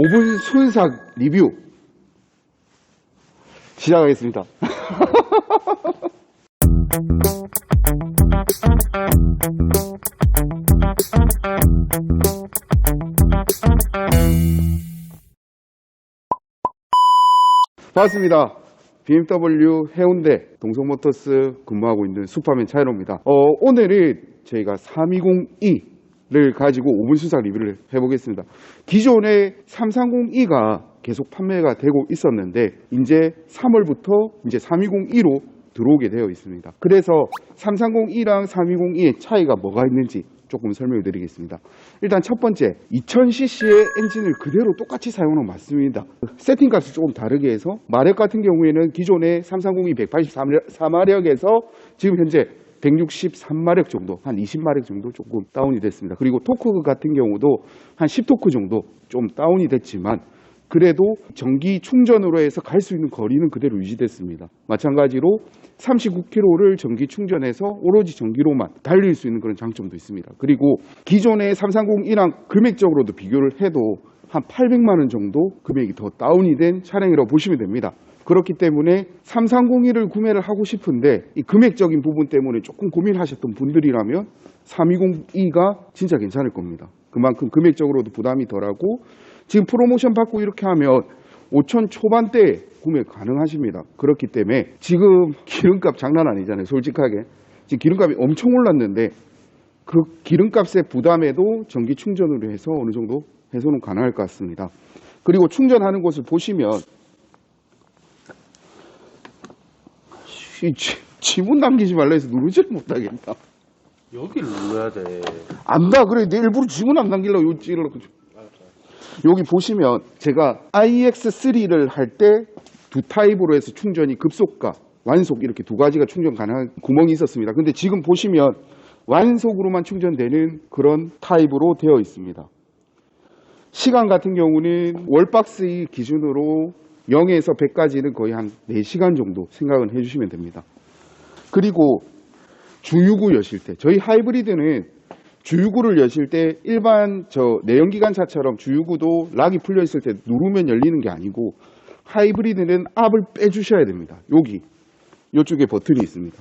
5분 순삭 리뷰 시작하겠습니다. 반갑습니다. BMW 해운대 동성모터스 근무하고 있는 슈퍼맨 차이로입니다. 어, 오늘은 저희가 320e 를 가지고 5분 수사 리뷰를 해보겠습니다. 기존의 330e가 계속 판매가 되고 있었는데 이제 3월부터 이제 320e로 들어오게 되어 있습니다. 그래서 330e랑 320e의 차이가 뭐가 있는지 조금 설명을 드리겠습니다. 일단 첫 번째, 2000cc의 엔진을 그대로 똑같이 사용하는 건 맞습니다. 세팅값을 조금 다르게 해서 마력 같은 경우에는 기존의 330이 184마력에서 지금 현재 163마력 정도, 한 20마력 정도 조금 다운이 됐습니다. 그리고 토크 같은 경우도 한 10토크 정도 좀 다운이 됐지만 그래도 전기 충전으로 해서 갈 수 있는 거리는 그대로 유지됐습니다. 마찬가지로 39km를 전기 충전해서 오로지 전기로만 달릴 수 있는 그런 장점도 있습니다. 그리고 기존의 330이랑 금액적으로도 비교를 해도 한 800만 원 정도 금액이 더 다운이 된 차량이라고 보시면 됩니다. 그렇기 때문에 330을 구매를 하고 싶은데 이 금액적인 부분 때문에 조금 고민하셨던 분들이라면 320e가 진짜 괜찮을 겁니다. 그만큼 금액적으로도 부담이 덜하고 지금 프로모션 받고 이렇게 하면 5천 초반대 구매 가능하십니다. 그렇기 때문에 지금 기름값 장난 아니잖아요. 솔직하게. 지금 기름값이 엄청 올랐는데 그 기름값의 부담에도 전기 충전으로 해서 어느 정도 해소는 가능할 것 같습니다. 그리고 충전하는 곳을 보시면 지- 지문 남기지 말라 해서 누르지를 못하겠다. 여기를 눌러야 돼. 안다 그래 내 일부러 지문 안 남기려고 요 찌르려고 여기 보시면 제가 iX3를 할 때 두 타입으로 해서 충전이 급속과 완속 이렇게 두 가지가 충전 가능한 구멍이 있었습니다. 근데 지금 보시면 완속으로만 충전되는 그런 타입으로 되어 있습니다. 시간 같은 경우는 월박스 기준으로 0에서 100까지는 거의 한 4시간 정도 생각은 해주시면 됩니다. 그리고 주유구 여실 때 저희 하이브리드는 주유구를 여실 때 일반 저 내연기관차처럼 주유구도 락이 풀려 있을 때 누르면 열리는 게 아니고 하이브리드는 압을 빼주셔야 됩니다. 여기 이쪽에 버튼이 있습니다.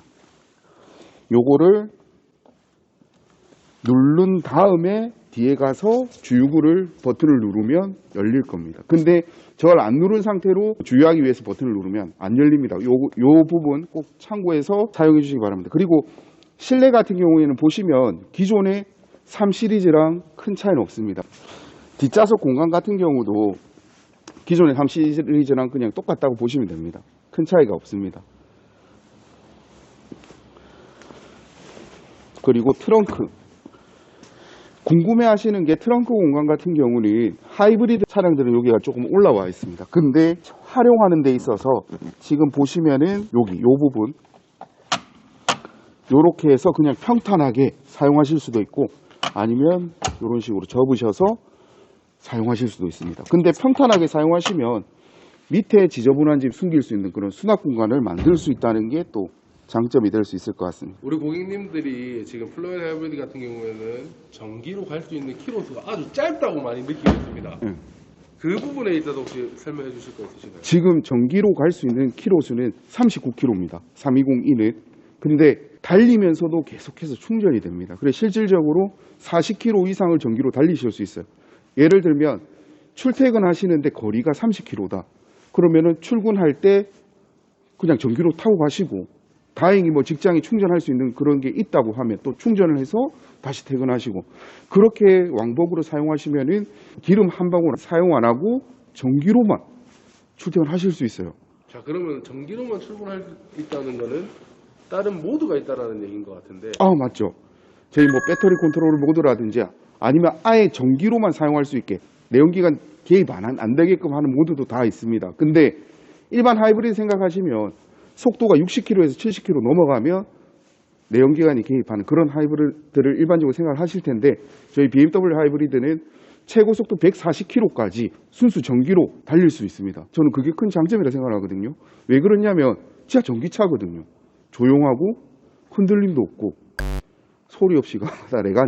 요거를 누른 다음에 뒤에 가서 주유구를 버튼을 누르면 열릴 겁니다. 근데 저걸 안 누른 상태로 주유하기 위해서 버튼을 누르면 안 열립니다. 요, 요 부분 꼭 참고해서 사용해 주시기 바랍니다. 그리고 실내 같은 경우에는 보시면 기존의 3 시리즈랑 큰 차이는 없습니다. 뒷좌석 공간 같은 경우도 기존의 3 시리즈랑 그냥 똑같다고 보시면 됩니다. 큰 차이가 없습니다. 그리고 트렁크. 궁금해 하시는 게 트렁크 공간 같은 경우는 하이브리드 차량들은 여기가 조금 올라와 있습니다. 근데 활용하는 데 있어서 지금 보시면은 여기 요 부분 요렇게 해서 그냥 평탄하게 사용하실 수도 있고 아니면 이런 식으로 접으셔서 사용하실 수도 있습니다. 근데 평탄하게 사용하시면 밑에 지저분한 집 숨길 수 있는 그런 수납 공간을 만들 수 있다는 게 또 장점이 될 수 있을 것 같습니다. 우리 고객님들이 지금 플로이드 하이브리드 같은 경우에는 전기로 갈 수 있는 키로수가 아주 짧다고 많이 느끼고 있습니다. 응. 그 부분에 있어서 혹시 설명해 주실 거 있으신가요? 지금 전기로 갈 수 있는 키로수는 39km입니다. 320e는. 근데 달리면서도 계속해서 충전이 됩니다. 그래서 실질적으로 40km 이상을 전기로 달리실 수 있어요. 예를 들면 출퇴근 하시는데 거리가 30km다. 그러면은 출근할 때 그냥 전기로 타고 가시고 다행히 뭐 직장에 충전할 수 있는 그런 게 있다고 하면 또 충전을 해서 다시 퇴근하시고 그렇게 왕복으로 사용하시면은 기름 한 방울 사용 안 하고 전기로만 출퇴근 하실 수 있어요. 자 그러면 전기로만 출근할 수 있다는 거는 다른 모드가 있다라는 얘기인 것 같은데 아 맞죠. 저희 뭐 배터리 컨트롤 모드라든지 아니면 아예 전기로만 사용할 수 있게 내연기관 개입 안, 안 되게끔 하는 모드도 다 있습니다. 근데 일반 하이브리드 생각하시면 속도가 60km에서 70km 넘어가면 내연기관이 개입하는 그런 하이브리드를 일반적으로 생각하실 텐데 저희 BMW 하이브리드는 최고 속도 140km까지 순수 전기로 달릴 수 있습니다. 저는 그게 큰 장점이라 생각하거든요. 왜 그러냐면 진짜 전기차거든요. 조용하고 흔들림도 없고 소리 없이 가다 내가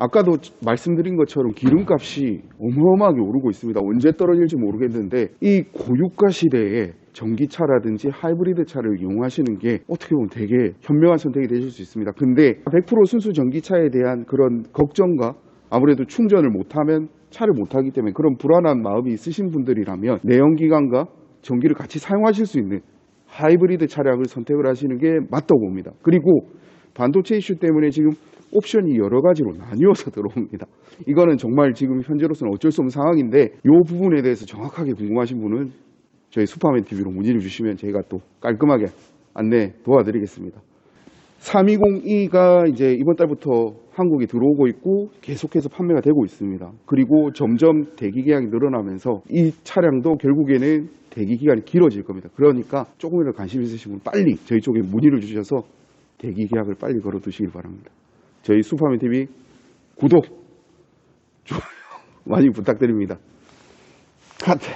아까도 말씀드린 것처럼 기름값이 어마어마하게 오르고 있습니다. 언제 떨어질지 모르겠는데 이 고유가 시대에 전기차라든지 하이브리드 차를 이용하시는 게 어떻게 보면 되게 현명한 선택이 되실 수 있습니다. 근데 100% 순수 전기차에 대한 그런 걱정과 아무래도 충전을 못하면 차를 못하기 때문에 그런 불안한 마음이 있으신 분들이라면 내연기관과 전기를 같이 사용하실 수 있는 하이브리드 차량을 선택을 하시는 게 맞다고 봅니다. 그리고 반도체 이슈 때문에 지금 옵션이 여러 가지로 나뉘어서 들어옵니다. 이거는 정말 지금 현재로서는 어쩔 수 없는 상황인데 이 부분에 대해서 정확하게 궁금하신 분은 저희 슈퍼맨 TV로 문의를 주시면 저희가 또 깔끔하게 안내 도와드리겠습니다. 320E가 이제 이번 달부터 한국에 들어오고 있고 계속해서 판매가 되고 있습니다. 그리고 점점 대기 계약이 늘어나면서 이 차량도 결국에는 대기 기간이 길어질 겁니다. 그러니까 조금이라도 관심 있으신 분 빨리 저희 쪽에 문의를 주셔서 대기 계약을 빨리 걸어 두시길 바랍니다. 저희 슈퍼맨 TV 구독, 좋아요 많이 부탁드립니다. 카트.